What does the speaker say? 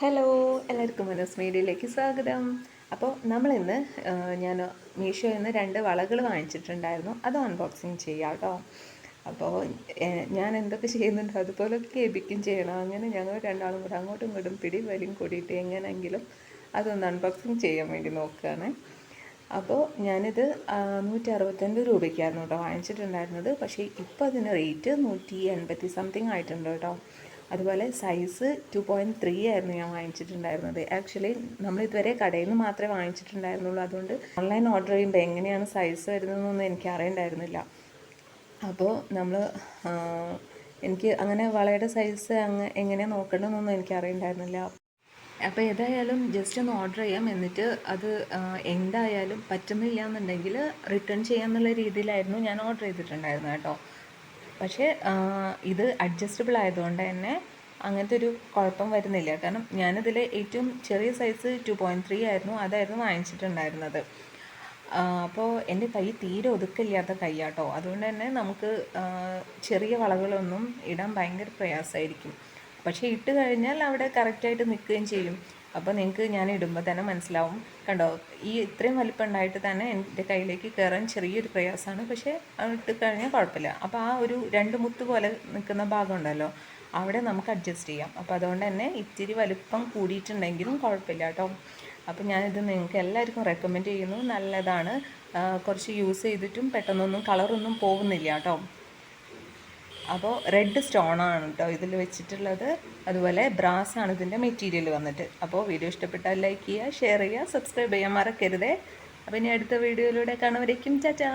Hello എല്ലാവർക്കും മനോസ് മീഡിയയിലേക്ക് സ്വാഗതം. അപ്പോൾ നമ്മളിന്ന് ഞാൻ മീഷോയിൽ നിന്ന് രണ്ട് വളകൾ വാങ്ങിച്ചിട്ടുണ്ടായിരുന്നു. അത് അൺബോക്സിങ് ചെയ്യാം കേട്ടോ. അപ്പോൾ ഞാൻ എന്തൊക്കെ ചെയ്യുന്നുണ്ടോ അതുപോലൊക്കെ കേൾപ്പിക്കും ചെയ്യണം. അങ്ങനെ ഞങ്ങൾ രണ്ടാളും കൂടെ അങ്ങോട്ടും ഇങ്ങോട്ടും പിടി വലിയും കൂടിയിട്ട് എങ്ങനെയെങ്കിലും അതൊന്ന് അൺബോക്സിങ് ചെയ്യാൻ വേണ്ടി നോക്കുകയാണ്. അപ്പോൾ ഞാനിത് നൂറ്റി അറുപത്തഞ്ച് രൂപയ്ക്കായിരുന്നു കേട്ടോ വാങ്ങിച്ചിട്ടുണ്ടായിരുന്നത്. പക്ഷേ ഇപ്പോൾ അതിന് റേറ്റ് നൂറ്റി എൺപത്തി സംതിങ് ആയിട്ടുണ്ട് കേട്ടോ. അതുപോലെ സൈസ് ടു പോയിന്റ് ത്രീ ആയിരുന്നു ഞാൻ വാങ്ങിച്ചിട്ടുണ്ടായിരുന്നത്. ആക്ച്വലി നമ്മൾ ഇതുവരെ കടയിൽ നിന്ന് മാത്രമേ വാങ്ങിച്ചിട്ടുണ്ടായിരുന്നുള്ളൂ. അതുകൊണ്ട് ഓൺലൈൻ ഓർഡർ ചെയ്യുമ്പോൾ എങ്ങനെയാണ് സൈസ് വരുന്നതെന്നൊന്നും എനിക്ക് അറിയണ്ടായിരുന്നില്ല. അപ്പോൾ നമ്മൾ എനിക്ക് അങ്ങനെ വളയുടെ സൈസ് അങ്ങ് എങ്ങനെയാണ് നോക്കേണ്ടതെന്നൊന്നും എനിക്ക് അറിയണ്ടായിരുന്നില്ല. അപ്പോൾ ഏതായാലും ജസ്റ്റ് ഒന്ന് ഓർഡർ ചെയ്യാം. എന്നിട്ട് അത് എന്തായാലും പറ്റുന്നില്ല എന്നുണ്ടെങ്കിൽ റിട്ടേൺ ചെയ്യാമെന്നുള്ള രീതിയിലായിരുന്നു ഞാൻ ഓർഡർ ചെയ്തിട്ടുണ്ടായിരുന്നത് കേട്ടോ. പക്ഷേ ഇത് അഡ്ജസ്റ്റബിൾ ആയതുകൊണ്ട് തന്നെ അങ്ങനത്തെ ഒരു കുഴപ്പം വരുന്നില്ല. കാരണം ഞാനിതിൽ ഏറ്റവും ചെറിയ സൈസ് ടു പോയിന്റ് ത്രീ ആയിരുന്നു. അതായിരുന്നു വാങ്ങിച്ചിട്ടുണ്ടായിരുന്നത്. അപ്പോൾ എന്റെ കൈ തീരെ ഒതുക്കില്ലാത്ത കൈയാട്ടോ. അതുകൊണ്ട് തന്നെ നമുക്ക് ചെറിയ വളകളൊന്നും ഇടാൻ ഭയങ്കര പ്രയാസമായിരിക്കും. പക്ഷേ ഇട്ട് കഴിഞ്ഞാൽ അവിടെ കറക്റ്റായിട്ട് നിൽക്കുകയും ചെയ്യും. അപ്പോൾ നിങ്ങൾക്ക് ഞാൻ ഇടുമ്പോൾ തന്നെ മനസ്സിലാവും. കണ്ടോ ഈ ഇത്രയും വലിപ്പം ഉണ്ടായിട്ട് തന്നെ എന്റെ കയ്യിലേക്ക് കയറാൻ ചെറിയൊരു പ്രയാസമാണ്. പക്ഷേ ഇട്ട് കഴിഞ്ഞാൽ കുഴപ്പമില്ല. അപ്പോൾ ആ ഒരു രണ്ട് മുത്ത് പോലെ നിൽക്കുന്ന ഭാഗം ഉണ്ടല്ലോ അവിടെ നമുക്ക് അഡ്ജസ്റ്റ് ചെയ്യാം. അപ്പോൾ അതുകൊണ്ട് തന്നെ ഇത്തിരി വലിപ്പം കൂടിയിട്ടുണ്ടെങ്കിലും കുഴപ്പമില്ല കേട്ടോ. അപ്പോൾ ഞാനിത് നിങ്ങൾക്ക് എല്ലാവർക്കും റെക്കമെൻഡ് ചെയ്യുന്നു. നല്ലതാണ്. കുറച്ച് യൂസ് ചെയ്തിട്ടും പെട്ടെന്നൊന്നും കളറൊന്നും പോകുന്നില്ല കേട്ടോ. അപ്പോൾ റെഡ് സ്റ്റോൺ ആണ് കേട്ടോ ഇതിൽ വെച്ചിട്ടുള്ളത്. അതുപോലെ ബ്രാസ് ആണ് ഇതിന്റെ മെറ്റീരിയൽ വന്നിട്ട്. അപ്പോൾ വീഡിയോ ഇഷ്ടപ്പെട്ടാൽ ലൈക്ക് ചെയ്യുക ഷെയർ ചെയ്യുക സബ്സ്ക്രൈബ് ചെയ്യാൻ മറക്കരുതേ. അപ്പോൾ ഇനി അടുത്ത വീഡിയോയിലൂടെ കാണുമ്പോഴേക്കും ചാച്ചാ